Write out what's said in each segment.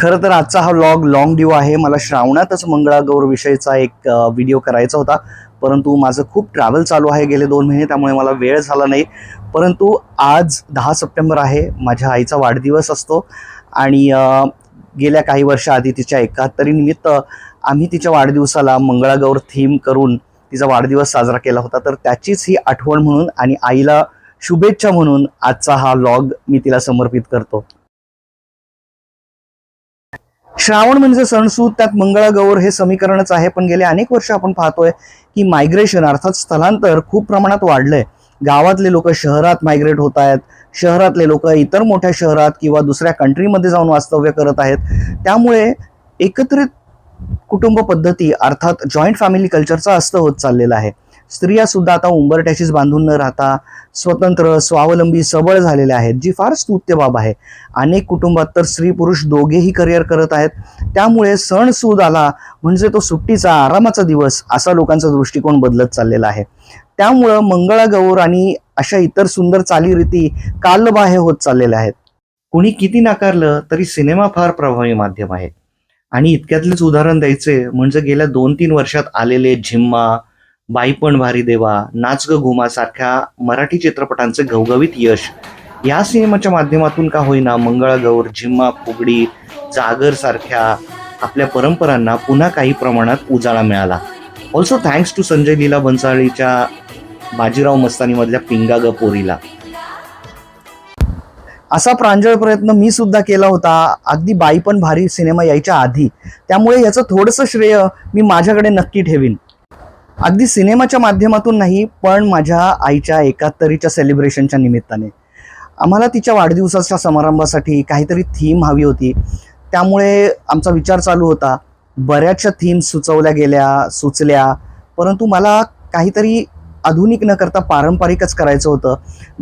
खरं तर आजचा हा व्लॉग लॉंग ड्यू आहे. मला श्रावणातच मंगळागौर विषयीचा एक व्हिडिओ करायचा होता. परंतु माझं खूप ट्रॅव्हल चालू आहे गेले दोन महिने त्यामुळे मला वेळ झाला नाही. परंतु आज दहा सप्टेंबर आहे. माझ्या आईचा वाढदिवस असतो. आणि गेल्या काही वर्षाआधी तिच्या एकाहत्तरी निमित्त आम्ही तिच्या वाढदिवसाला मंगळागौर थीम करून तिचा वाढदिवस साजरा केला होता. तर त्याचीच ही आठवण म्हणून आणि आईला शुभेच्छा म्हणून आजचा हा लॉग मी तिला समर्पित करतो. श्रावण म्हणजे सणसूद त्यात मंगळागौर हे समीकरणच आहे. पण गेले अनेक वर्ष आपण पाहतोय की मायग्रेशन अर्थात स्थलांतर खूप प्रमाणात वाढलंय. गावातले लोक शहरात मायग्रेट होत आहेत. शहरातले लोक इतर मोठ्या शहरात किंवा दुसऱ्या कंट्रीमध्ये जाऊन वास्तव्य करत आहेत. त्यामुळे एकत्रित कुटुंब पद्धती अर्थात जॉईंट फॅमिली कल्चरचा अस्त होत चाललेला आहे. स्त्रिया सुद्धा आता उंबरट्याशीच बांधून न राहता स्वतंत्र स्वावलंबी सबळ झालेल्या आहेत जी फार स्तुत्य बाब आहे. अनेक कुटुंबात तर स्त्री पुरुष दोघेही करिअर करत आहेत. त्यामुळे सण सूद आला म्हणजे तो सुट्टीचा आरामाचा दिवस असा लोकांचा दृष्टिकोन बदलत चाललेला आहे. त्यामुळं मंगळागौर आणि अशा इतर सुंदर चालीरीती कालबाह्य होत चाललेल्या आहेत. कुणी किती नाकारलं तरी सिनेमा फार प्रभावी माध्यम आहे. आणि इतक्यातलेच उदाहरण द्यायचे म्हणजे गेल्या दोन तीन वर्षात आलेले झिम्मा बाई पण भारी देवा नाच ग घुमा सारख्या मराठी चित्रपटांचे घवघवीत यश. या सिनेमाच्या माध्यमातून का होईना मंगळागौर झिम्मा फुगडी जागर सारख्या आपल्या परंपरांना पुन्हा काही प्रमाणात उजाळा मिळाला. Also thanks to Sanjay Leela भन्साळीच्या Bajirao मस्तानीमधल्या पिंगा ग पोरीला. असा प्रांजळ प्रयत्न मी सुद्धा केला होता. अगदी बाई पण भारी सिनेमा यायच्या आधी. त्यामुळे याचं थोडंसं श्रेय मी माझ्याकडे नक्की ठेवीन. अगदी सिनेमाच्या माध्यमातून नाही पण माझ्या आईच्या एकाहत्तरीच्या सेलिब्रेशनच्या निमित्ताने. आम्हाला तिच्या वाढदिवसाच्या समारंभासाठी काहीतरी थीम हवी होती. त्यामुळे आमचा विचार चालू होता. बऱ्याचशा थीम्स सुचवल्या गेल्या सुचल्या. परंतु मला काहीतरी आधुनिक न करता पारंपरिकच करायचं होतं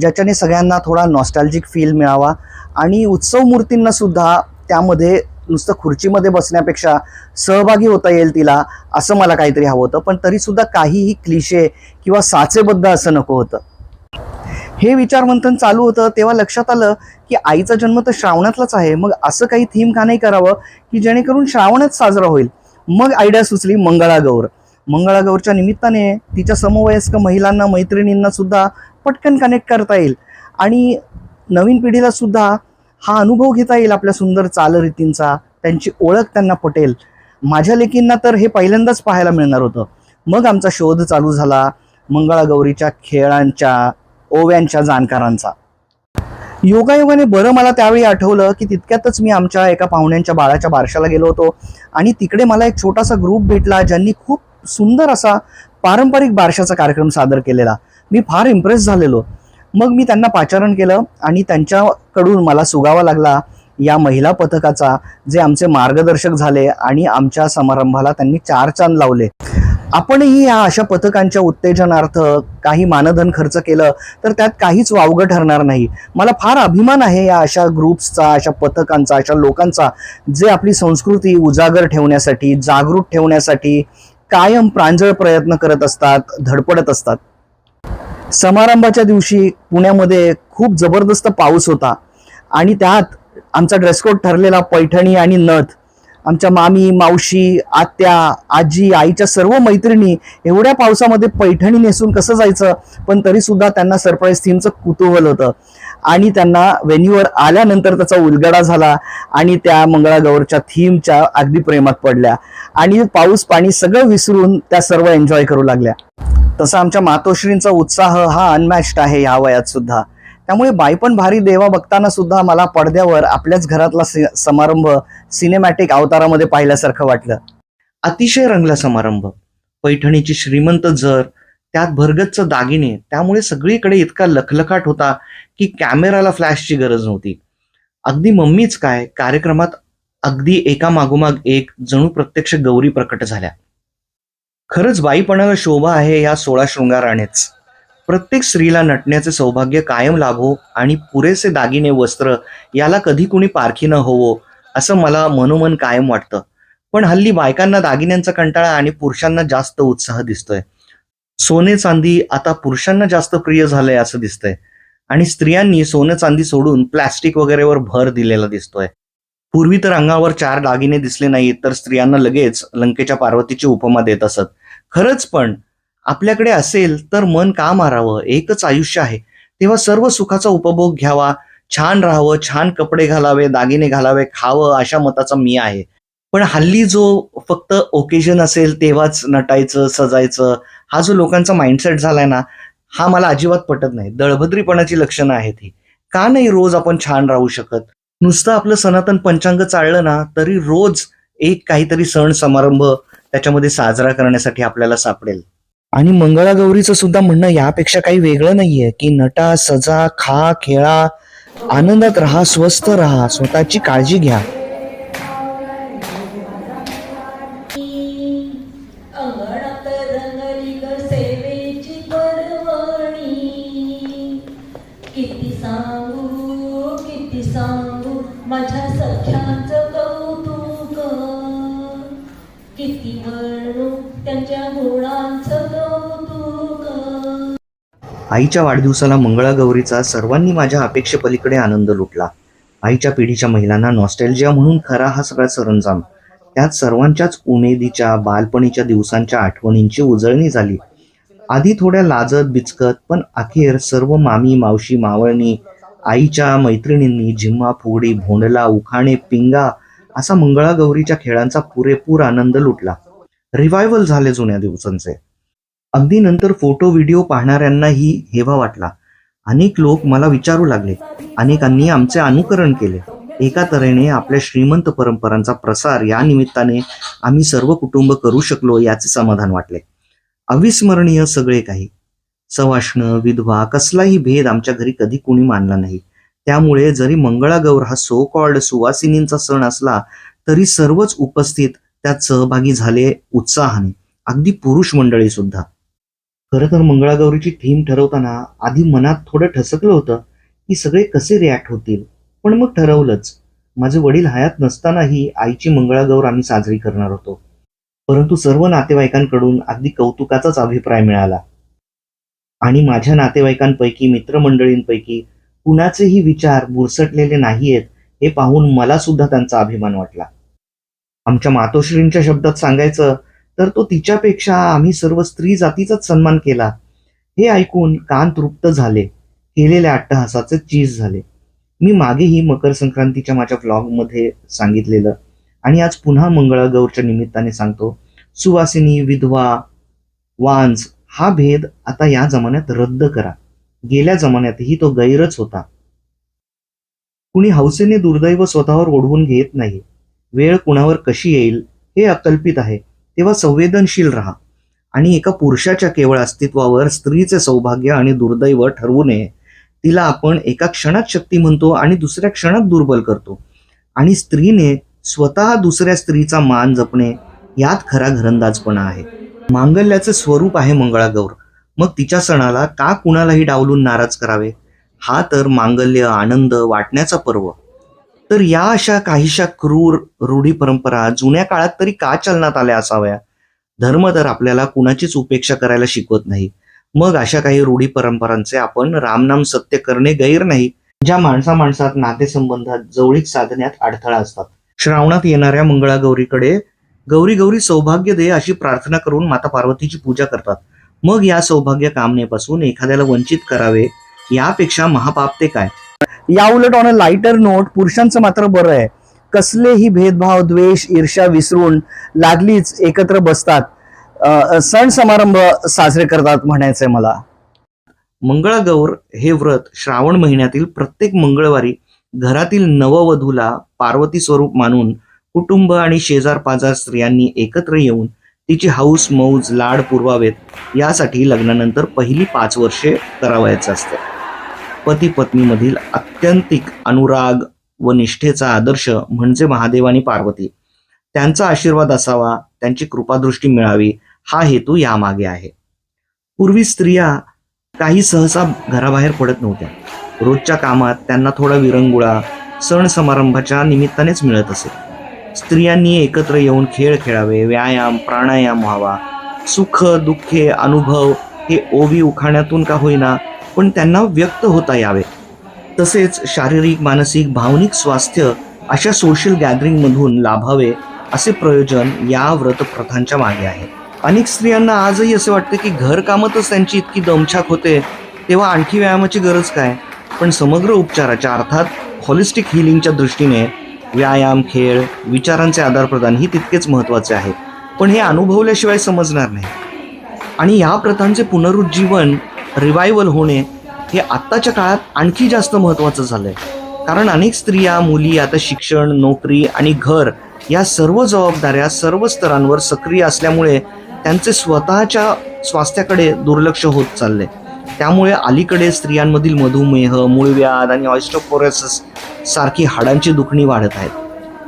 ज्याच्याने सगळ्यांना थोडा नॉस्टॅल्जिक फील मिळावा आणि उत्सव मूर्तींना सुद्धा त्यामध्ये नुसतं खुर्चीमध्ये बसण्यापेक्षा सहभागी होता येईल तिला असं मला काहीतरी हवं होतं. पण तरीसुद्धा काहीही क्लिशे किंवा साचेबद्ध असं नको होतं. हे विचारमंथन चालू होतं तेव्हा लक्षात आलं की आईचा जन्म तर श्रावणातलाच आहे. मग असं काही थीम का नाही करावं की जेणेकरून श्रावणच साजरा होईल? मग आयडिया सुचली मंगळागौर. मंगळागौरच्या निमित्ताने तिच्या समवयस्क महिलांना मैत्रिणींना सुद्धा पटकन कनेक्ट करता येईल. आणि नवीन पिढीला सुद्धा हा अनुभव घेता येईल आपल्या सुंदर चालरीतींचा त्यांची ओळख त्यांना पटेल. माझ्या लेकींना तर हे पहिल्यांदाच पाहायला मिळणार होतं. मग आमचा शोध चालू झाला मंगळागौरीच्या खेळांच्या ओव्यांच्या जाणकारांचा. योगायोगाने बरं मला त्यावेळी आठवलं की तितक्यातच मी आमच्या एका पाहुण्यांच्या बाळाच्या बारशाला गेलो होतो आणि तिकडे मला एक छोटासा ग्रुप भेटला ज्यांनी खूप सुंदर असा पारंपरिक बारशाचा कार्यक्रम सादर केलेला. मी फार इम्प्रेस झालेलो. मग मी त्यांना पाचारण केलं आणि त्यांच्याकडून मला सुगावा लागला या महिला पथकाचा जे आमचे मार्गदर्शक झाले आणि आमच्या समारंभाला त्यांनी चार चांद लावले. आपणही या अशा पथकांच्या उत्तेजनार्थ काही मानधन खर्च केलं तर त्यात काहीच वावगं ठरणार नाही. मला फार अभिमान आहे या अशा ग्रुप्सचा अशा पथकांचा अशा लोकांचा जे आपली संस्कृती उजागर ठेवण्यासाठी जागृत ठेवण्यासाठी कायम प्रांजळ प्रयत्न करत असतात धडपडत असतात. समारंभाच्या दिवशी पुण्यामध्ये खूप जबरदस्त पाऊस होता. आणि त्यात आमचा ड्रेस कोड ठरलेला पैठणी आणि नथ. आमच्या मामी मावशी आत्या आजी आईच्या सर्व मैत्रिणी एवढ्या पावसामध्ये पैठणी नेसून कसं जायचं? पण तरीसुद्धा त्यांना सरप्राईज थीमचं कुतूहल होतं. आणि त्यांना वेन्यूवर आल्यानंतर त्याचा उलगडा झाला आणि त्या मंगळागौरच्या थीमच्या अगदी प्रेमात पडल्या. आणि पाऊस पाणी सगळं विसरून त्या सर्व एन्जॉय करू लागल्या. तसा आमच्या मातोश्रींचा उत्साह हा अनमॅच्ड आहे या वयात सुद्धा. त्यामुळे बायपण भारी देवा बघताना सुद्धा मला पडद्यावर आपल्याच घरातला समारंभ सिनेमॅटिक अवतारामध्ये पाहिल्यासारखं वाटलं. अतिशय रंगला समारंभ. पैठणीची श्रीमंत जर त्यात भरगच्च दागिने त्यामुळे सगळीकडे इतका लखलखाट होता की कॅमेराला फ्लॅशची गरज नव्हती. अगदी मम्मीच काय कार्यक्रमात अगदी एका मागोमाग एक जणू प्रत्यक्ष गौरी प्रकट झाल्या. खरंच बाईपणाला शोभा आहे या सोळा शृंगारानेच. प्रत्येक स्त्रीला नटण्याचे सौभाग्य कायम लाभो आणि पुरेसे दागिने वस्त्र याला कधी कुणी पारखी न होवो असं मला मनोमन कायम वाटतं. पण हल्ली बायकांना दागिन्यांचा कंटाळा आणि पुरुषांना जास्त उत्साह दिसतोय. सोने चांदी आता पुरुषांना जास्त प्रिय झालंय असं दिसतंय. आणि स्त्रियांनी सोनं चांदी सोडून प्लॅस्टिक वगैरेवर भर दिलेला दिसतोय. पूर्वी तर अंगावर चार दागिने दिसले नाहीत तर स्त्रियांना लगेच लंकेच्या पार्वतीची उपमा देत असत. खरंच पण आपल्याकडे असेल तर मन का मारावं? एकच आयुष्य आहे. तेव्हा सर्व सुखाचा उपभोग घ्यावा. छान राहावं छान कपडे घालावे दागिने घालावे खावं अशा मताचा मी आहे. पण हल्ली जो फक्त ओकेजन असेल तेव्हाच नटायचं सजायचं हा जो लोकांचा माइंडसेट झालाय ना हा मला अजिबात पटत नाही. दळभद्रीपणाची लक्षणं आहेत ही. का नाही रोज आपण छान राहू शकत? नुसतं आपलं सनातन पंचांग चाललं ना तरी रोज एक काहीतरी सण समारंभ त्याच्यामध्ये साजरा करण्यासाठी आपल्याला सापडेल. आणि मंगळागौरीचं सुद्धा म्हणणं यापेक्षा काही वेगळं नाहीये की नटा सजा खा खेळा आनंदात राहा स्वस्थ राहा स्वतःची काळजी घ्या. आईच्या वाढदिवसाला मंगळागौरीचा सर्वांनी माझ्या अपेक्षेपलीकडे आनंद लुटला. आईच्या पिढीच्या महिलांना नॉस्टेलजिया म्हणून खरा हा सगळा सरंजाम. त्यात सर्वांच्याच उमेदीच्या बालपणीच्या दिवसांच्या आठवणींची उजळणी झाली. आधी थोड्या लाजत बिचकत पण अखेर सर्व मामी मावशी मावळणी आईच्या मैत्रिणींनी झिम्मा फुगडी भोंडला उखाणे पिंगा असा मंगळागौरीच्या खेळांचा पुरेपूर आनंद लुटला. रिव्हायवल झाले जुन्या दिवसांचे. अगदी नंतर फोटो व्हिडिओ पाहणाऱ्यांनाही हेवा वाटला. अनेक लोक मला विचारू लागले. अनेकांनी आमचे अनुकरण केले. एका तऱ्हेने आपल्या श्रीमंत परंपरांचा प्रसार या निमित्ताने आम्ही सर्व कुटुंब करू शकलो याचे समाधान वाटले. अविस्मरणीय सगळे काही. सवाष्ण विधवा कसलाही भेद आमच्या घरी कधी कुणी मानला नाही. त्यामुळे जरी मंगळागौर हा सो कॉल्ड सुवासिनींचा सण असला तरी सर्वच उपस्थित त्यात सहभागी झाले उत्साहाने. अगदी पुरुष मंडळी सुद्धा. खरं तर मंगळागौरीची थीम ठरवताना आधी मनात थोडं ठसकलं होतं की सगळे कसे रिॲक्ट होतील. पण मग ठरवलंच. माझे वडील हयात नसतानाही आईची मंगळागौर आम्ही साजरी करणार होतो. परंतु सर्व नातेवाईकांकडून अगदी कौतुकाचाच अभिप्राय मिळाला. आणि माझ्या नातेवाईकांपैकी मित्रमंडळींपैकी कुणाचेही विचार बुरसटलेले नाहीयेत हे पाहून मला सुद्धा त्यांचा अभिमान वाटला. आमच्या मातोश्रींच्या शब्दात सांगायचं तर तो तिच्यापेक्षा आम्ही सर्व स्त्री जातीचाच सन्मान केला. हे ऐकून कान तृप्त झाले. केलेल्या अट्टहासाचे चीज झाले. मी मागेही मकर संक्रांतीच्या माझ्या ब्लॉगमध्ये सांगितलेलं. आणि आज पुन्हा मंगळागौरच्या निमित्ताने सांगतो. सुवासिनी विधवा वांज हा भेद आता या जमान्यात रद्द करा. गेल्या जमान्यातही तो गैरच होता. कुणी हौसेने दुर्दैव स्वतःवर ओढवून घेत नाही. वेळ कुणावर कशी येईल हे अकल्पित आहे. तेव्हा संवेदनशील राहा. आणि एका पुरुषाच्या केवळ अस्तित्वावर स्त्रीचे सौभाग्य आणि दुर्दैव ठरवू नये. तिला आपण एका क्षणात शक्ती म्हणतो आणि दुसऱ्या क्षणात दुर्बल करतो. आणि स्त्रीने स्वतः दुसऱ्या स्त्रीचा मान जपणे यात खरा घरंदाजपणा आहे. मांगल्याचे स्वरूप आहे मंगळागौर. मग तिच्या सणाला का कुणालाही डावलून नाराज करावे? हा तर मांगल्य आनंद वाटण्याचा पर्व. तर या अशा काहीशा क्रूर रूढी परंपरा जुन्या काळात तरी का चलनात आल्या असाव्या? धर्म तर आपल्याला कुणाचीच उपेक्षा करायला शिकवत नाही. मग अशा काही रूढी परंपरांचे आपण रामनाम सत्य करणे गैर नाही ज्या माणसा माणसात नातेसंबंधात जवळीक साधण्यात अडथळा असतात. श्रावणात येणाऱ्या मंगळागौरीकडे गौरी गौरी सौभाग्य दे अशी प्रार्थना करून माता पार्वतीची पूजा करतात. मग या सौभाग्य कामनेपासून एखाद्याला वंचित करावे यापेक्षा महापाप ते काय? या उलट ऑन अ लाइटर नोट पुरुषांचं मात्र बरं आहे. कसलेही भेदभाव द्वेष ईर्ष्या विसरून लागलीच एकत्र बसतात. सण समारंभ साजरे करतात म्हणायचंय मला. मंगळागौर हे व्रत श्रावण महिन्यातील प्रत्येक मंगळवारी घरातील नववधूला पार्वती स्वरूप मानून कुटुंब आणि शेजार पाजार स्त्रियांनी एकत्र येऊन तिची हौस मौज लाड पुरवावेत यासाठी लग्नानंतर पहिली पाच वर्षे करावायचं असतं. पती पत्नीमधील अत्यंतिक अनुराग व निष्ठेचा आदर्श म्हणजे महादेव आणि पार्वती. त्यांचा आशीर्वाद असावा त्यांची कृपादृष्टी मिळावी हा हेतू यामागे आहे. पूर्वी स्त्रिया काही सहसा घराबाहेर पडत नव्हत्या. रोजच्या कामात त्यांना थोडा विरंगुळा सण समारंभाच्या निमित्तानेच मिळत असे. स्त्रियांनी एकत्र येऊन खेळ खेळावे व्यायाम प्राणायाम व्हावा. सुख दुःखे अनुभव हे ओवी उखाण्यातून का होईना पण त्यांना व्यक्त होता यावे. तसेच शारीरिक मानसिक भावनिक स्वास्थ्य अशा सोशल गॅदरिंगमधून लाभावे असे प्रयोजन या व्रत प्रथांच्या मागे आहे. अनेक स्त्रियांना आजही असे वाटते की घरकामातच त्यांची इतकी दमछाक होते तेव्हा आणखी व्यायामाची गरज काय? पण समग्र उपचाराच्या अर्थात हॉलिस्टिक हिलिंगच्या दृष्टीने व्यायाम खेळ विचारांचे आदानप्रदान ही तितकेच महत्त्वाचे आहे. पण हे अनुभवल्याशिवाय समजणार नाही. आणि या प्रथांचे पुनरुज्जीवन रिवायवल होणे हे आत्ताच्या काळात आणखी जास्त महत्त्वाचं झालं आहे कारण अनेक स्त्रिया मुली आता शिक्षण नोकरी आणि घर या सर्व जबाबदाऱ्या सर्व स्तरांवर सक्रिय असल्यामुळे त्यांचे स्वतःच्या स्वास्थ्याकडे दुर्लक्ष होत चालले त्यामुळे अलीकडे स्त्रियांमधील मधुमेह मूळव्याध आणि ऑस्टोपोरोसिस सारखी हाडांची दुखणी वाढत आहेत.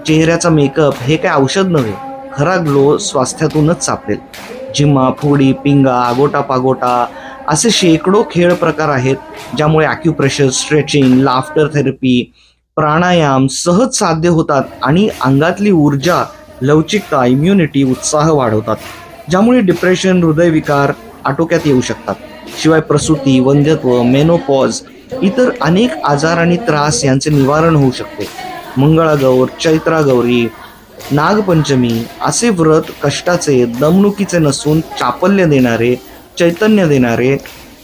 चेहऱ्याचा मेकअप हे काय औषध नव्हे खरा ग्लो स्वास्थ्यातूनच सापडेल. जिम्मा फुगडी पिंगा आगोटा पागोटा असे शेकडो खेळ प्रकार आहेत ज्यामुळे acupressure stretching laughter therapy pranayama सहज साध्य होतात आणि अंगातली ऊर्जा लवचिकता इम्युनिटी उत्साह वाढवतात ज्यामुळे डिप्रेशन हृदयविकार आटोक्यात येऊ शकतात. शिवाय प्रसूती वंध्यत्व मेनोपॉज इतर अनेक आजार आणि त्रास यांचे निवारण होऊ शकते. मंगळागौर चैत्रागौरी नागपंचमी असे व्रत कष्टाचे दमणुकीचे नसून चापल्य देणारे चैतन्य देणारे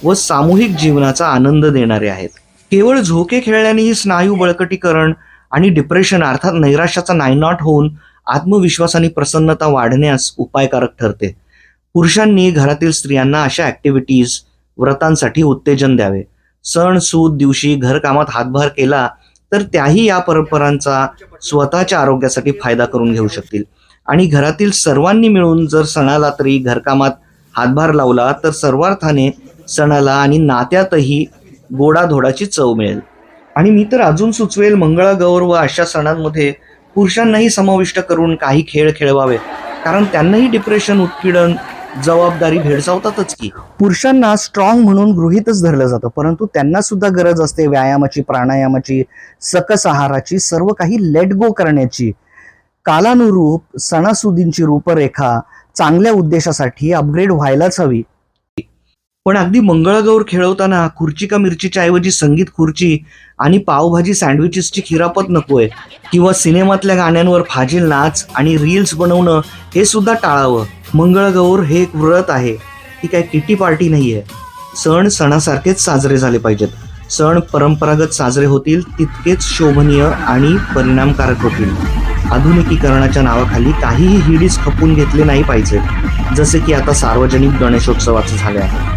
व सामूहिक जीवनाचा आनंद देणारे आहेत. केवळ झोके खेळल्यानेही स्नायू बळकटीकरण आणि डिप्रेशन अर्थात नैराश्याचा नायनॉट होऊन आत्मविश्वास आणि प्रसन्नता वाढण्यास उपायकारक ठरते. पुरुषांनी घरातील स्त्रियांना अशा ॲक्टिव्हिटीज व्रतांसाठी उत्तेजन द्यावे. सण सूद दिवशी घरकामात हातभार केला तर त्याही या परंपरांचा स्वतःच्या आरोग्यासाठी फायदा करून घेऊ शकतील. आणि घरातील सर्वांनी मिळून जर सणाला तरी घरकामात हातभार लावला तर सर्वार्थाने सणाला आणि नात्यातही गोडाधोडाची चव मिळेल. आणि मी तर अजून सुचवेल मंगळागौर व अशा सणांमध्ये पुरुषांनाही समाविष्ट करून काही खेळ खेळवावे कारण त्यांनाही डिप्रेशन उत्पीडन जबाबदारी भेडसावतातच की. पुरुषांना स्ट्रॉंग म्हणून गृहितच धरलं जातं. परंतु त्यांना सुद्धा गरज असते व्यायामाची प्राणायामाची सकस आहाराची सर्व काही लेट गो करण्याची. कालानुरूप सणासुदींची रूपरेखा चांगल्या उद्देशासाठी अपग्रेड व्हायलाच हवी. पण अगदी मंगळागौर खेळवताना खुर्ची का मिरचीच्या ऐवजी संगीत खुर्ची आणि पावभाजी सँडविचेसची खिरापत नकोय. किंवा सिनेमातल्या गाण्यांवर फाजील नाच आणि रील्स बनवणं हे सुद्धा टाळावं. मंगळगौर हे एक व्रत आहे. ती काय किटी पार्टी नाही आहे सण सणासारखेच साजरे झाले पाहिजेत. सण परंपरागत साजरे होतील तितकेच शोभनीय आणि परिणामकारक होतील. आधुनिकीकरणाच्या नावाखाली काहीही हिडीस खपून घेतले नाही पाहिजे. जसे की आता सार्वजनिक गणेशोत्सवाचं झाले आहे.